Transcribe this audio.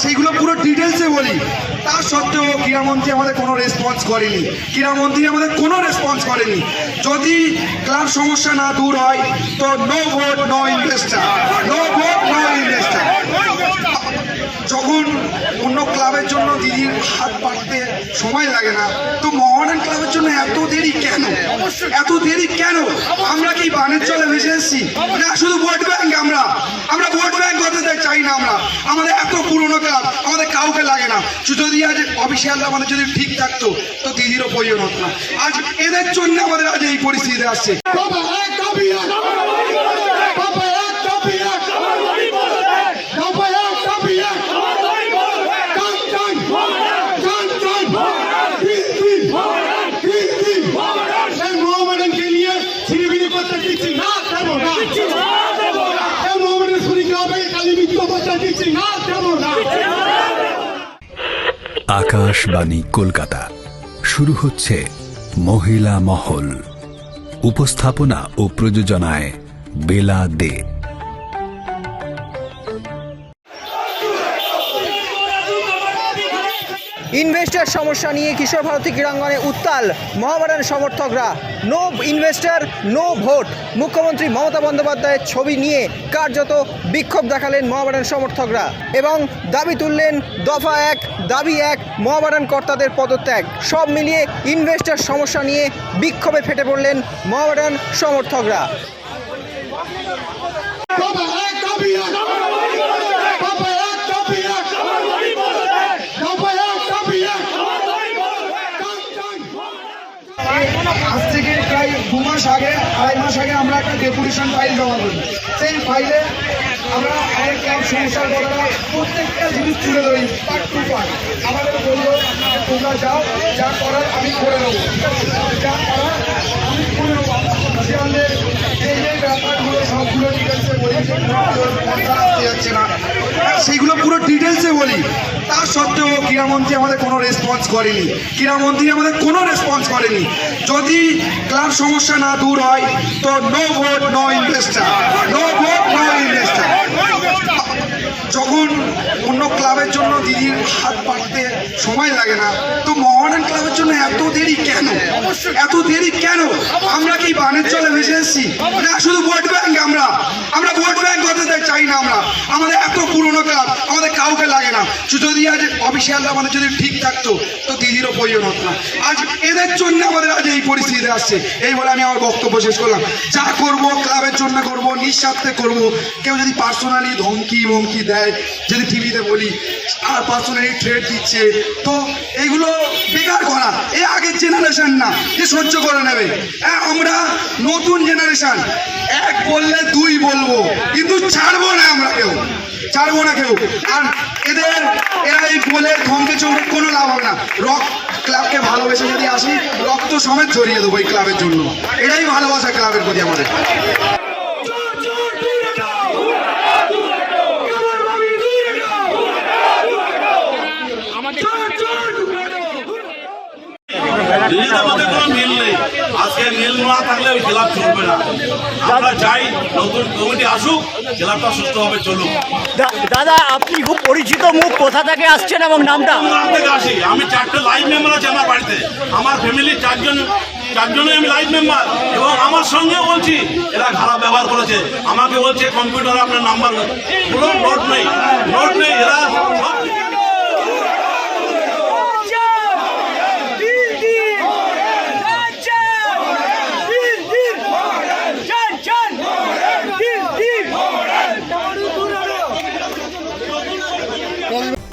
সেইগুলো পুরো ডিটেলসে বলি। তা সত্ত্বেও ক্রীড়ামন্ত্রী আমাদের কোনো রেসপন্স করেনি। ক্রীড়ামন্ত্রী আমাদের কোনো রেসপন্স করেনি। যদি ক্লাব সমস্যা না দূর হয়, তো no vote no investor no vote no investor যখন অন্য ক্লাবের জন্য দিদির হাত পাততে সময় লাগে না তো মোহামেডান ক্লাবের জন্য এত দেরি কেন? এত দেরি কেন? আমরা কি বানের চলে ভেসে এসেছি? না, শুধু ভোট ব্যাংক আমরা। আমরা ভোট ব্যাংক হতে চাই- না আমরা। আমাদের এত পুরনো ক্লাব আমাদের কাউকে লাগে না। যদি আজ অফিসিয়াল আমাদের যদি ঠিক থাকতো, তো দিদিরও প্রয়োজন হতো না। আজ এদের জন্য আমাদের আজ এই পরিস্থিতি আসছে বাবা এক দাবি এক বাবা এক দাবি এক বাবা এক দাবি এক টান টান টান টান দিন দিন দিন দিন এই মোহামেডানকে নিয়ে ছিনিবিনি করতে দিচ্ছি না দেবো না এই মোহামেডান শরীরকে হবে কালী মিত্র করতে দিচ্ছি না দেবো না আকাশবাণী কলকাতা। শুরু হচ্ছে মহিলা মহল। উপস্থাপনা ও প্রযোজনায় বেলা দে। ইনভেস্টার সমস্যা নিয়ে কিশোর ভারতী ক্রীড়াঙ্গনে উত্তাল। মহাবারান সমর্থকরা, নো ইনভেস্টার, নো ভোট। মুখ্যমন্ত্রী মমতা বন্দ্যোপাধ্যায়ের ছবি নিয়ে কার্যত বিক্ষোভ দেখালেন মহাবারান সমর্থকরা এবং দাবি তুললেন দফা এক, দাবি এক মহাবারান কর্তাদের পদত্যাগ। সব মিলিয়ে ইনভেস্টার সমস্যা নিয়ে বিক্ষোভে ফেটে পড়লেন মহাবারান সমর্থকরা বাবা এক দাবি এক বাবা এক দাবি এক বাবা এক দাবি এক টান টান আজ থেকে প্রায় দু মাস আগে, আড়াই মাস আগে আমরা একটা ডেপুটেশন ফাইল জমা করি। সেই ফাইলে আমরা আয়ের ক্যাম্প সমস্যার কথা প্রত্যেকটা জিনিস তুলে ধরি পার্ট টু পার্ট আমাদের বলল, তোমরা যাও, যা করার আমি করে নেব যা করার আমি করে নেব অফিসিয়ালদের এই যে ব্যাপারগুলো সবগুলো ডিটেলসে বলি যে স্পন্সর আসতে যাচ্ছে না সেইগুলো পুরো ডিটেলসে বলি। তা সত্ত্বেও ক্রীড়ামন্ত্রী আমাদের কোনো রেসপন্স করেনি। ক্রীড়ামন্ত্রী আমাদের কোনো রেসপন্স করেনি। যদি ক্লাব সমস্যা না দূর হয় তো no vote no investor no vote no investor যখন অন্য ক্লাবের জন্য দিদির হাত পাততে সময় লাগে না তো মোহামেডান ক্লাবের জন্য এত দেরি কেন? এত দেরি কেন? আমরা কি বানের চলে ভেসে এসেছি? না শুধু ভোট ব্যাংক আমরা। আমরা ভোট ব্যাংক হতে চাই- না আমরা। আমাদের এত পুরনো ক্লাব আমাদের কাউকে লাগে না। যদি আজ অফিসিয়াল আমাদের যদি ঠিক থাকতো প্রয়োজন না আজ এদের জন্য আমাদের আজ এই পরিস্থিতিতে আসছে। এই বলে আমি আমার বক্তব্য শেষ করলাম। যা করব, ক্লাবের জন্য করব, নিঃস্বার্থে করব। কেউ যদি পার্সোনালি ধমকি, মমকি দেয়, যদি টিভিতে বলি আর পার্সোনালি ট্রেড দিচ্ছে, তো এইগুলো বেকার করা। এ আগের জেনারেশন না যে সহ্য করে নেবে। আমরা নতুন জেনারেশন এক বললে দুই বলব, কিন্তু ছাড়বো না আমরা কেউ। ছাড়বো না কেউ। আর এদের, এরা এই বলে ধমকে চমকে কোনো লাভ হবে না। রক ক্লাবকে ভালোবেসে যদি আসি, রক্ত সমেত জড়িয়ে দেবো এই ক্লাবের জন্য। এটাই ভালোবাসা ক্লাবের প্রতি আমাদের। দিদির মধ্যে কোনো মিল নেই আজকে মিল না থাকলে ওই ক্লাব চলবে না। আমরা চাই নতুন কমিটি আসুক ক্লাবটা সুস্থভাবে চলুক। দাদা আপনি খুব পরিচিত মুখ কোথা থেকে আসছেন এবং নামটা? গ্রাম থেকে আসি? আমি চারটে লাইভ মেম্বার আছে আমার বাড়িতে। আমার ফ্যামিলির চারজন চারজনে আমি লাইভ মেম্বার এবং আমার সঙ্গে বলছি এরা খারাপ ব্যবহার করেছে। আমাকে বলছে কম্পিউটারে আপনার নাম্বার কোনো নোট নেই। নোট নেই এরা